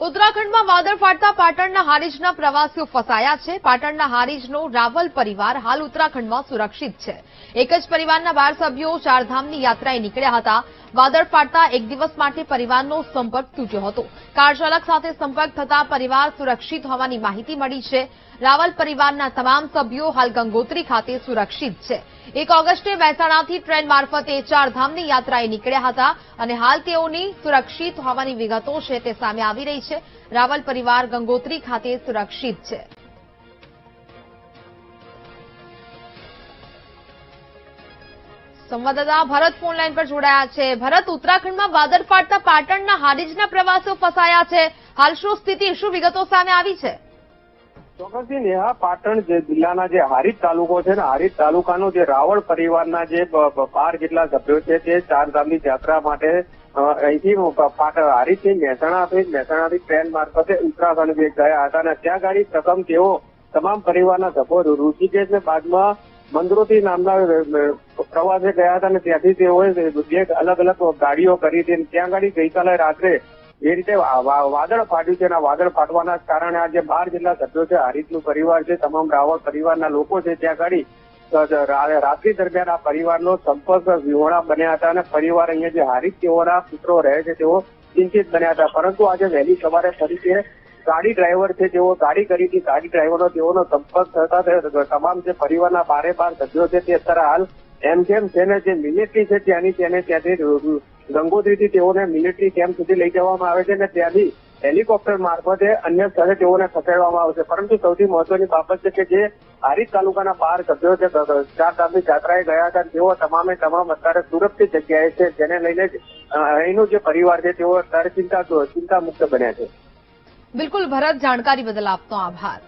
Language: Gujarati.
ઉત્તરાખંડમાં વાદળ ફાટતા પાટણના હારીજના પ્રવાસીઓ ફસાયા છે. પાટણના હારીજનો રાવલ પરિવાર હાલ ઉત્તરાખંડમાં સુરક્ષિત છે. એક જ પરિવારના બાર સભ્યો ચારધામની યાત્રાએ નીકળ્યા હતા. વાદળ ફાટતા એક દિવસ માટે પરિવારનો સંપર્ક તૂટ્યો હતો. કાર સાથે સંપર્ક થતા પરિવાર સુરક્ષિત હોવાની માહિતી મળી છે. રાવલ પરિવારના તમામ સભ્યો હાલ ગંગોત્રી ખાતે સુરક્ષિત છે. એક ઓગસ્ટે મહેસાણાથી ટ્રેન મારફતે ચારધામની યાત્રાએ નીકળ્યા હતા અને હાલ તેઓની સુરક્ષિત હોવાની વિગતો છે તે સામે આવી રહી છે. રાવલ પરિવાર ગંગોત્રી ખાતે સુરક્ષિત છે. સંવાદદાતા ભરત ફોન લાઈન પર જોડાયા છે. ભરત, ઉત્તરાખંડમાં વાદળ ફાટતા પાટણના હારીજના પ્રવાસીઓ ફસાયા છે. હાલ શું સ્થિતિ, શું વિગતો સામે આવી છે? ચોક્કસથી નેહા, પાટણ જિલ્લાના જે હારીજ તાલુકો છે ને, હારીજ તાલુકાનો જે રાવળ પરિવારના જે બાર જેટલા સભ્યો છે, તે ચારધામની યાત્રા માટે અહીંથી પાટણ હારીજથી મહેસાણા થઈ મહેસાણાથી ટ્રેન મારફતે ઉત્તરાખંડ ગયા હતા અને ત્યાં ગાડી પ્રથમ તેઓ તમામ પરિવારના સભ્યો ઋષિકેશ ને બાદમાં મંદરોથી નામના પ્રવાસે ગયા હતા અને ત્યાંથી તેઓએ બે અલગ અલગ ગાડીઓ કરી હતી. ત્યાં ગાડી ગઈકાલે રાત્રે એ રીતે વાદળ ફાટ્યું છે અને વાદળ ફાટવાના કારણે આજે બાર જેટલા સભ્યો છે હરીતનું પરિવાર છે, તમામ રાવળ પરિવારના લોકો છે, ત્યાં ગાડી રાત્રિ દરમિયાન આ પરિવારનો સંપર્ક વિહોણા બન્યા હતા અને પરિવાર અહીંયા જે હારિત તેઓના પુત્રો રહે છે, તેઓ ચિંતિત બન્યા હતા. પરંતુ આજે વહેલી સવારે ફરી તે ગાડી ડ્રાઈવર છે, તેઓ ગાડી કરી હતી. ગાડી ડ્રાઈવરનો તેઓનો સંપર્ક થતા તમામ જે પરિવારના બારે બાર સભ્યો છે, તે અત્યારે હાલ એમ કેમ તેને જે મિલિટરી છે ત્યાંની તેને ત્યાંથી ગંગોત્રીથી તેઓને મિલિટરી કેમ્પ સુધી લઈ જવામાં આવે છે અને ત્યાંથી હેલિકોપ્ટર મારફતે અન્ય સ્થળે તેઓને ખસેડવામાં આવશે. પરંતુ સૌથી મહત્વની બાબત છે કે જે હારીજ તાલુકાના બાર સભ્યો છે ચાર ધામની યાત્રાએ ગયા હતા તેઓ તમામે તમામ અત્યારે સુરક્ષિત જગ્યાએ છે, જેને લઈને અહીંનો જે પરિવાર છે તેઓ અત્યારે ચિંતા ચિંતા મુક્ત બન્યા છે. બિલકુલ, ભરત, જાણકારી બદલ આપનો આભાર.